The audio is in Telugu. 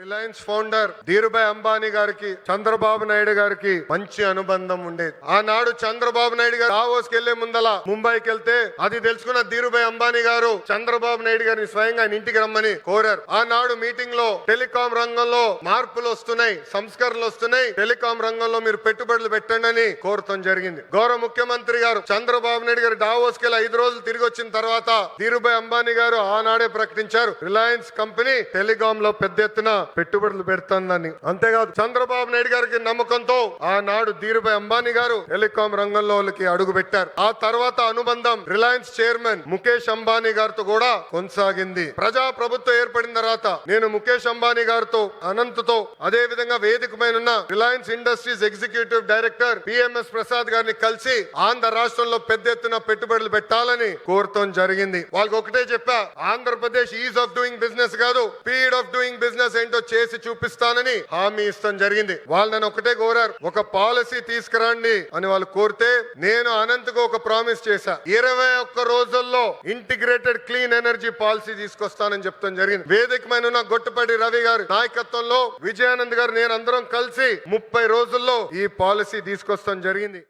రిలయన్స్ ఫౌండర్ ధీరుభాయ్ అంబానీ గారికి చంద్రబాబు నాయుడు గారికి మంచి అనుబంధం ఉండేది. ఆనాడు చంద్రబాబు నాయుడు గారు దావోస్ వెళ్ళే ముందల ముంబైకి వెళ్తే అది తెలుసుకున్న ధీరుభాయ్ అంబానీ గారు చంద్రబాబు నాయుడు గారిని స్వయంగా ఆయన ఇంటికి రమ్మని కోరారు. ఆనాడు మీటింగ్లో టెలికాం రంగంలో మార్పులు వస్తున్నాయి సంస్కరణలు వస్తున్నాయి. టెలికాం రంగంలో మీరు పెట్టుబడులు పెట్టండి అని కోరటం జరిగింది. గౌరవ ముఖ్యమంత్రి గారు చంద్రబాబు నాయుడు గారు డావోస్కి ఐదు రోజులు తిరిగి వచ్చిన తర్వాత ధీరుభాయ్ అంబానీ గారు ఆనాడే ప్రకటించారు. రిలయన్స్ కంపెనీ టెలికాం లో పెద్ద ఎత్తున పెట్టుబడులు పెడుతుందని. అంతేకాదు చంద్రబాబు నాయుడు గారికి నమ్మకంతో ఆనాడు ధీరుభాయ్ అంబానీ గారు టెలికాం రంగంలోకి అడుగు పెట్టారు. ఆ తర్వాత అనుబంధం రిలయన్స్ చైర్మన్ ముఖేష్ అంబానీ గారితో కూడా కొనసాగింది. ప్రజా ప్రభుత్వం ఏర్పడిన తర్వాత నేను ముఖేష్ అంబానీ గారితో అనంత్తో అదే విధంగా వేదిక పైన Reliance Industries executive director PMS Prasad గారిని కలిసి ఆంధ్ర రాష్ట్రంలో పెద్ద ఎత్తున పెట్టుబడులు పెట్టాలని కోరటం జరిగింది. వాళ్ళకి ఒకటే చెప్పా Andhra Pradesh is of doing business కాదు స్పీడ్ ఆఫ్ డూయింగ్ బిజినెస్ ఏంటో చేసి చూపిస్తానని హామీ ఇస్తాం జరిగింది. వాళ్ళు నన్ను ఒకటే కోరారు. ఒక పాలసీ తీసుకురండి అని వాళ్ళు కోరితే నేను అనంతకు ఒక ప్రామిస్ చేశా. ఇరవై ఒక్క రోజుల్లో ఇంటిగ్రేటెడ్ క్లీన్ ఎనర్జీ పాలసీ తీసుకొస్తానని చెప్తాం జరిగింది. వేదికమైన ఉన్న గొట్టుపడి రవి గారి నాయకత్వంలో విజయానంద్ గారు నేను అందరం కలిసి ముప్పై రోజుల్లో ఈ పాలసీ తీసుకొస్తాం జరిగింది.